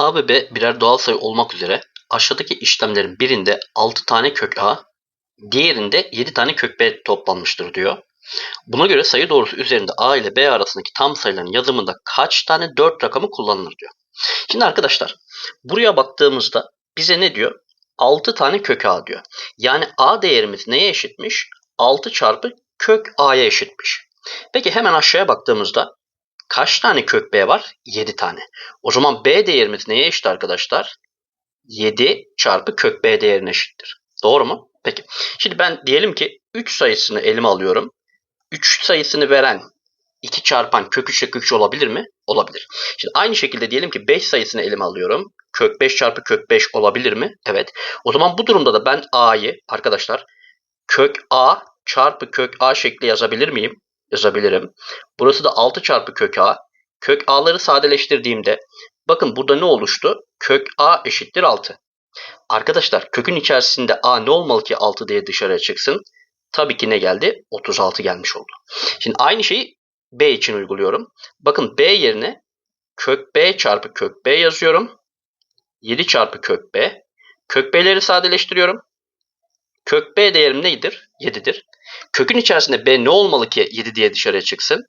A ve B birer doğal sayı olmak üzere aşağıdaki işlemlerin birinde 6 tane kök A, diğerinde 7 tane kök B toplanmıştır diyor. Buna göre sayı doğrusu üzerinde A ile B arasındaki tam sayıların yazımında kaç tane 4 rakamı kullanılır diyor. Şimdi arkadaşlar buraya baktığımızda bize ne diyor? 6 tane kök A diyor. Yani A değerimiz neye eşitmiş? 6 çarpı kök A'ya eşitmiş. Peki hemen aşağıya baktığımızda kaç tane kök B var? 7 tane. O zaman B değerimiz neye eşit arkadaşlar? 7 çarpı kök B değerine eşittir. Doğru mu? Peki. Şimdi ben diyelim ki 3 sayısını elime alıyorum. 3 sayısını veren 2 çarpan kök 3 ile kök 3 olabilir mi? Olabilir. Şimdi aynı şekilde diyelim ki 5 sayısını elime alıyorum. Kök 5 çarpı kök 5 olabilir mi? Evet. O zaman bu durumda da ben A'yı arkadaşlar kök A çarpı kök A şekli yazabilir miyim? Yazabilirim. Burası da 6 çarpı kök A. Kök A'ları sadeleştirdiğimde bakın burada ne oluştu? Kök A eşittir 6. Arkadaşlar kökün içerisinde A ne olmalı ki 6 diye dışarıya çıksın? Tabii ki ne geldi? 36 gelmiş oldu. Şimdi aynı şeyi B için uyguluyorum. Bakın B yerine kök B çarpı kök B yazıyorum. 7 çarpı kök B. Kök B'leri sadeleştiriyorum. Kök B değerim nedir? 7'dir. Kökün içerisinde B ne olmalı ki 7 diye dışarıya çıksın?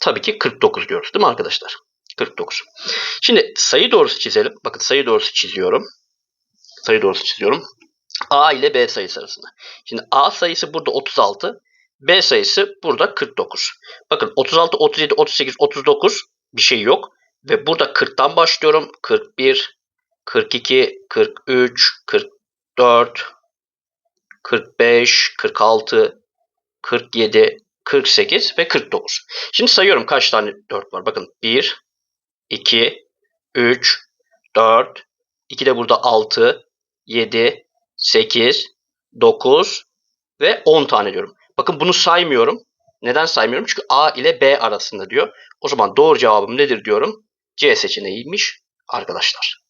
Tabii ki 49 diyoruz değil mi arkadaşlar? 49. Şimdi sayı doğrusu çizelim. Bakın sayı doğrusu çiziyorum. Sayı doğrusu çiziyorum. A ile B sayısı arasında. Şimdi A sayısı burada 36. B sayısı burada 49. Bakın 36, 37, 38, 39 bir şey yok. Ve burada 40'tan başlıyorum. 41, 42, 43, 44, 45, 46, 47, 48 ve 49. Şimdi sayıyorum kaç tane 4 var. Bakın 1, 2, 3, 4, 2 de burada 6, 7, 8, 9 ve 10 tane diyorum. Bakın bunu saymıyorum. Neden saymıyorum? Çünkü A ile B arasında diyor. O zaman doğru cevabım nedir diyorum? C seçeneğiymiş arkadaşlar.